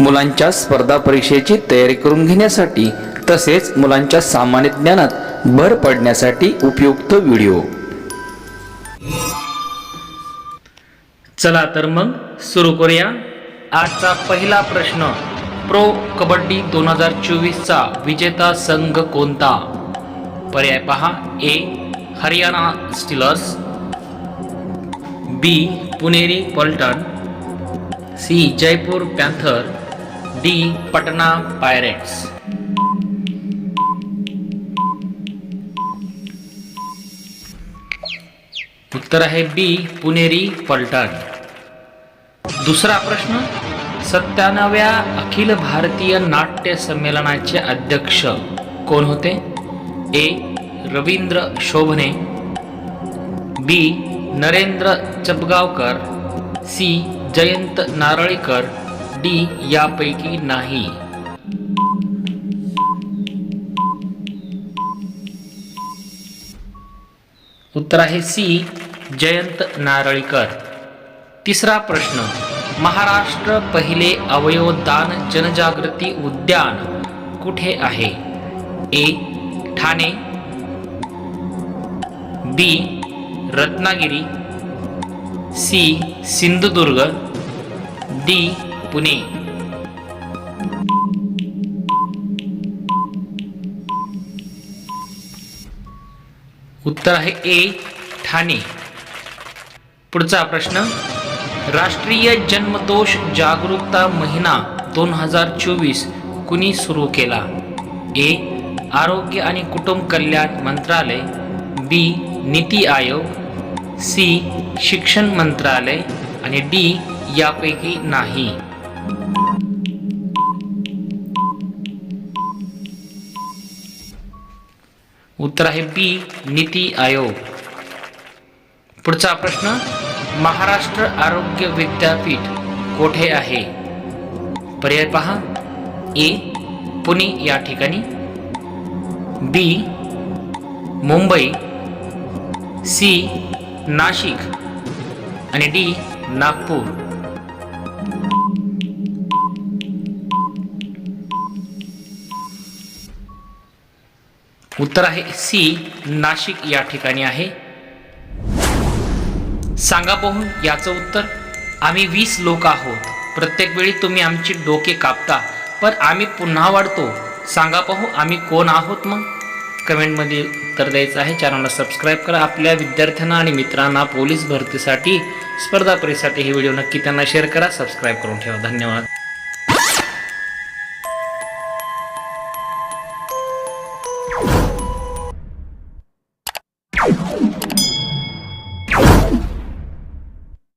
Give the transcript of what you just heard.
मुलांच्या स्पर्धा परीक्षेची तयारी करून घेण्यासाठी तसेच मुलांच्या सामान्य ज्ञानात भर पडण्यासाठी उपयुक्त व्हिडिओ. चला तर मग सुरू करूया आजचा पहिला प्रश्न. प्रो कबड्डी दोन हजार चोवीसचा विजेता संघ कोणता? पर्याय पहा. A Haryana steelers. B Puneri Paltan. C Jaipur panther. D Patna pirates. उत्तर आहे बी पुणेरी पलटण दुसरा प्रश्न सत्त्याण्णव्या अखिल भारतीय नाट्य संमेलनाचे अध्यक्ष कोण होते? A Ravindra Shobhane B Narendra Chapgaonkar. C Jayant Narlikar. D यापैकी नाही. उत्तर आहे सी जयंत नारळीकर. तिसरा प्रश्न महाराष्ट्र पहिले अवयवदान जनजागृती उद्यान कुठे आहे? A Thane. B Ratnagiri. C Sindhudurg. D Pune. उत्तर आहे ए ठाणे. पुढचा प्रश्न राष्ट्रीय जन्मदोष जागरूकता महिना दोन हजार चोवीस कुणी सुरू केला? ए आरोग्य आणि कुटुंब कल्याण मंत्रालय. बी नीती आयोग. सी शिक्षण मंत्रालय. आणि डी यापैकी नाही. उत्तर आहे बी नीती आयोग. पुढचा प्रश्न महाराष्ट्र आरोग्य विद्यापीठ कोठे आहे? पर्याय पहा. ए पुणे या ठिकाणी. बी मुंबई. सी नाशिक. आणि डी नागपूर. उत्तर आहे सी नाशिक या ठिकाणी आहे. सांगा पाहून याचं उत्तर. आम्ही वीस लोक आहोत. प्रत्येक वेळी तुम्ही आमची डोके कापता पण आम्ही पुन्हा वाढतो. सांगा पाहू आम्ही कोण आहोत मग? कमेंटमध्ये उत्तर द्यायचं आहे. चॅनलला सबस्क्राईब करा. आपल्या विद्यार्थ्यांना आणि मित्रांना पोलीस भरतीसाठी स्पर्धा परीक्षेसाठी हे व्हिडिओ नक्की त्यांना शेअर करा. सबस्क्राईब करून ठेवा. धन्यवाद.